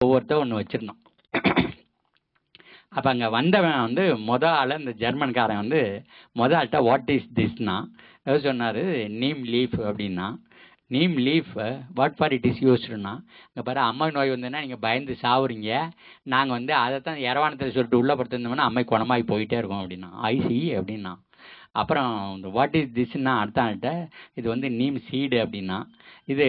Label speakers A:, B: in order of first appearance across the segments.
A: ஒவ்வொருத்தர் ஒன்று வச்சுருந்தோம் அப்போ அங்கே வந்தவன் வந்து மொத ஆள் இந்த ஜெர்மன்காரன் வந்து மொத ஆள்கிட்ட வாட் இஸ் திஸ்னா அவர் சொன்னார் நீம் லீஃப் அப்படின்னா neem leaf what for it is யூஸ்டுனா இங்கே பாரு அம்மை நோய் வந்ததுன்னா நீங்கள் பயந்து சாவுறீங்க. நாங்கள் வந்து அதை தான் இரவானத்தில் சொல்லிட்டு உள்ளே படுத்திருந்தோம்னா அம்மை குணமாகி போயிட்டே இருக்கும் அப்படின்னா ஐசி அப்படின்னா அப்புறம் இந்த வாட் இஸ் திஸ்ன்னா அடுத்த இது வந்து நீம் சீடு அப்படின்னா இது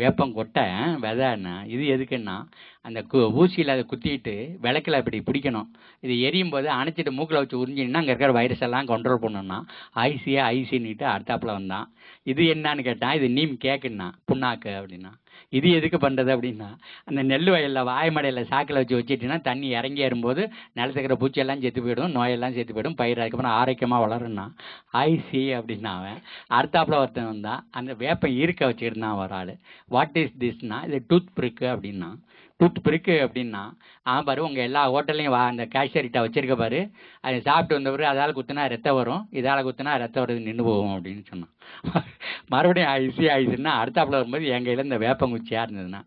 A: வேப்பங்கொட்டை விதைன்னா இது எதுக்குன்னா அந்த கு ஊசியில் அதை குத்திட்டு விளக்கில் இப்படி பிடிக்கணும். இது எரியும் போது அணைச்சிட்டு மூக்கில் வச்சு உறிஞ்சின்னா அங்கே இருக்கிற வைரஸ் எல்லாம் கண்ட்ரோல் பண்ணணும்னா ஐசியா ஐசின்னுட்டு அடுத்தாப்புல வந்தான். இது என்னன்னு கேட்டான் இது நீம் கேக்குன்னா புண்ணாக்கு அப்படின்னா. இது எதுக்கு பண்ணுறது அப்படின்னா அந்த நெல் வயலில் வாய்மடையில் சாக்கில் வச்சு வச்சுட்டுனா தண்ணி இறங்கி ஏறும்போது நிலத்துக்கிற இருக்கிற பூச்சியெல்லாம் செத்து போயிடும் நோயெல்லாம் செத்து போயிடும் பயிர் அதுக்கப்புறம் ஆரோக்கியமாக வளரும்னா ஐசி அப்படின்னா அவன். அடுத்தாப்புல ஒருத்தன் வந்தான். அந்த வேப்பம் ஈர்க்க வச்சுருந்தான் ஒரு ஆள். வாட் இஸ் திஸ்னா இது டூத் பிரிக்கு அப்படின்னா. டூத் பிரிக்கு அப்படின்னா ஆ பாரு உங்கள் எல்லா ஹோட்டல்லையும் வா அந்த கேஷரிட்ட வச்சிருக்க பாரு. அதை சாப்பிட்டு வந்தவர் அதால் குத்துனா ரத்தம் வரும். இதால் குத்துனா ரத்தம் வருது நின்று போகும் அப்படின்னு சொன்னான். மறுபடியும் ஐசி ஐசின்னா அடுத்தாப்புல வரும்போது என் கையில் இந்த வேப்பங்குச்சியாக இருந்ததுன்னா.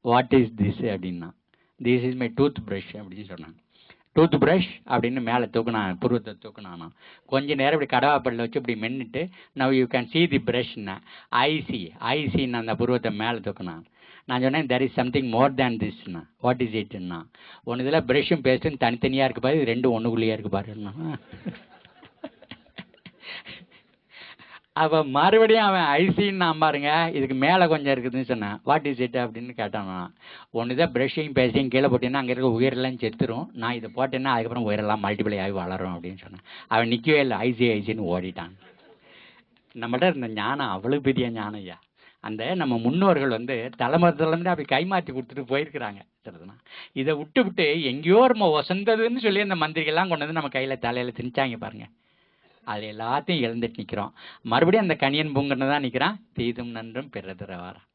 A: வாட் இஸ் திஸ் அப்படின்னா. This is my tooth brush அப்படின்னு சொன்னாங்க டூத் ப்ரஷ் அப்படின்னு மேலே தூக்கினான் புருவத்தை தூக்கினானா. கொஞ்ச நேரம் இப்படி கடவாப்பல்ல வச்சு இப்படி மென்னுட்டு now you can see the ப்ரஷ்னா I see ஐசின்னு அந்த புருவத்தை மேலே தூக்கினான் நான் சொன்னேன் there is something more than Thisna what is இட்னா ஒன்று இதில் ப்ரஷ்ஷும் பேஸ்ட்டும் தனித்தனியாக இருக்கு பாரு இது ரெண்டும் ஒன்றுக்குள்ளேயே இருக்கு பாருன்னா. அவ மறுபடியும் அவன் ஐசின்னு நான் பாருங்க இதுக்கு மேலே கொஞ்சம் இருக்குதுன்னு சொன்னேன். வாட் இஸ் இட் அப்படின்னு கேட்டான் நான் ஒன்று தான் ப்ரஷிங் பேசிங் கீழே போட்டீங்கன்னா அங்கே இருக்க உயிரெல்லாம் செத்துரும். நான் இதை போட்டேன்னா அதுக்கப்புறம் உயிரெல்லாம் மல்டிப்ளை ஆகி வளரும் அப்படின்னு சொன்னேன். அவன் நிற்கவே இல்லை ஐசி ஐசின்னு ஓடிட்டான். நம்மகிட்ட இருந்த ஞானம் அவ்வளோ பெரிய ஞானம் ஐயா. அந்த நம்ம முன்னோர்கள் வந்து தலைமுறத்துலேருந்து அப்படி கைமாற்றி கொடுத்துட்டு போயிருக்கிறாங்க சரிதுனா இதை விட்டு விட்டு எங்கேயோ நம்ம ஒசந்ததுன்னு சொல்லி அந்த மந்திரிகள்லாம் கொண்டு வந்து நம்ம கையில் தலையில் திணிச்சாங்க பாருங்கள் அது எல்லாத்தையும் இழந்துட்டு நிற்கிறோம் மறுபடியும் அந்த கணியன் பூங்கன்னு தான் நிற்கிறான் தீதும் நன்றும் பிறதுற வாரம்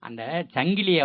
A: அந்த சங்கிலியை